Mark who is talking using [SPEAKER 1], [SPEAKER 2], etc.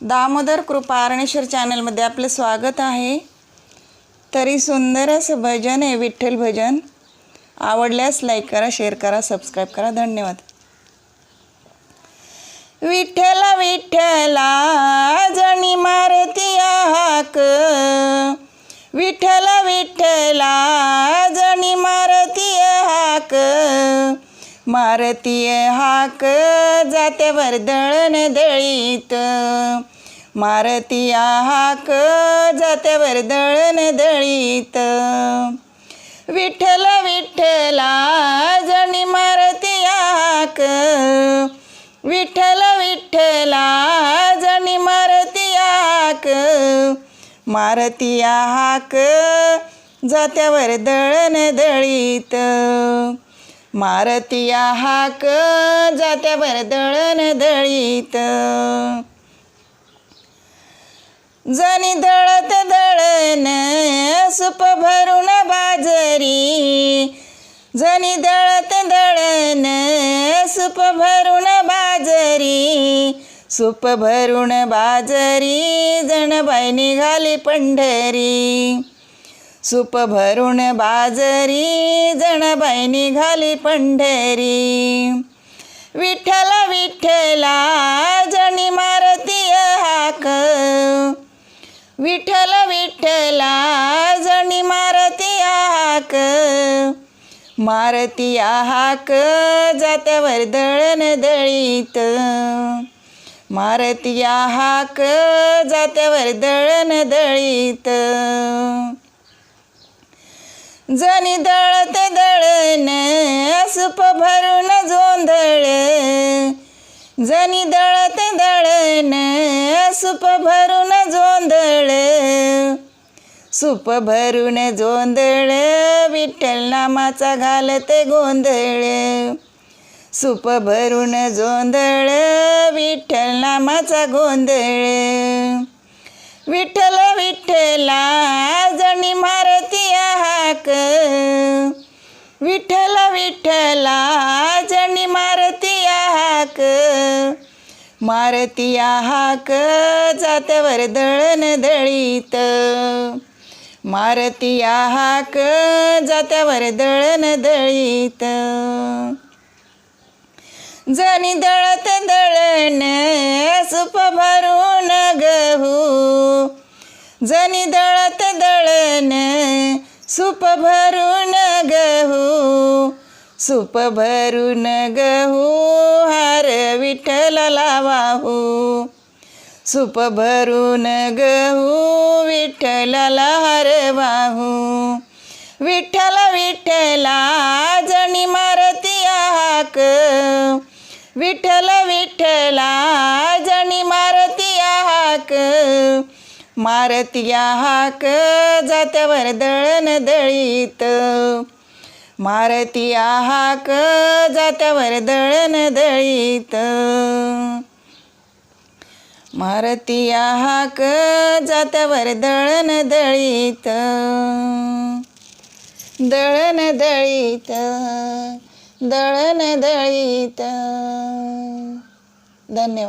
[SPEAKER 1] दामोदर कृपा अरणेश्वर चॅनलमध्ये आपलं स्वागत आहे. तरी सुंदर असं भजन आहे विठ्ठल भजन. आवडल्यास लाईक करा शेअर करा सबस्क्राईब करा. धन्यवाद. विठ्ठला विठ्ठला जणी मारती हाक विठ्ठला विठ्ठला मारतीय हाक जात्यावर दळण दळीत. मारतीया हाक जात्यावर दळण दळीत. विठ्ठल विठ्ठला जणी मारती हाक. विठ्ठल विठ्ठला जणी मारती हाक. मारतीया हाक जात्यावर दळण दळीत. मारतिया हाक जात्यावर दळण दळीत. जणी दळत दळण सुप भरून बाजरी. जणी दळत दळण सुप भरून बाजरी. सुप भरून बाजरी जणबाई निघाली पंढरी. सुप भरून बाजरी जणबाई निघाली पंढरी. विठ्ठल विठ्ठला जणी मारती हाक. विठ्ठल विठ्ठला जणी मारती हाक. मारती हाक जात्यावर दळण दळीत. मारती हाक जात्यावर दळण दळीत. जणी दळत दळण सूप भरून जोंधळ. जणी दळत दळण सूप भरून जोंधळ. सुप भरून जोंधळ विठ्ठल नामाचा घालते गोंधळ. सुप भरून जोंधळ विठ्ठल नामाचा गोंधळ. विठ्ठल विठ्ठला जणी विठ्ठल विठ्ठला जणी मारती हाक मारती हाक जात्यावर दळण दळीत. मारती हाक जात्यावर दळण दळीत. जणी दळत दळण सुप भरून गहू. जणी दळत दळण सुप भरून गहू सुप भरून गहू हार विठ्ठलाला वाहू सुप भरून गहू विठ्ठलाला हार वाहू विठ्ठल विठ्ठला जणी मारती हाक विठ्ठल विठ्ठला जणी मारती हाक मारतिया हाक जात्यावर दळण दळीत. मारतिया हाक जात्यावर दळण दळीत. मारतिया हाक जात्यावर दळण दळीत. दळण दळीत दळण दळीत. धन्यवाद.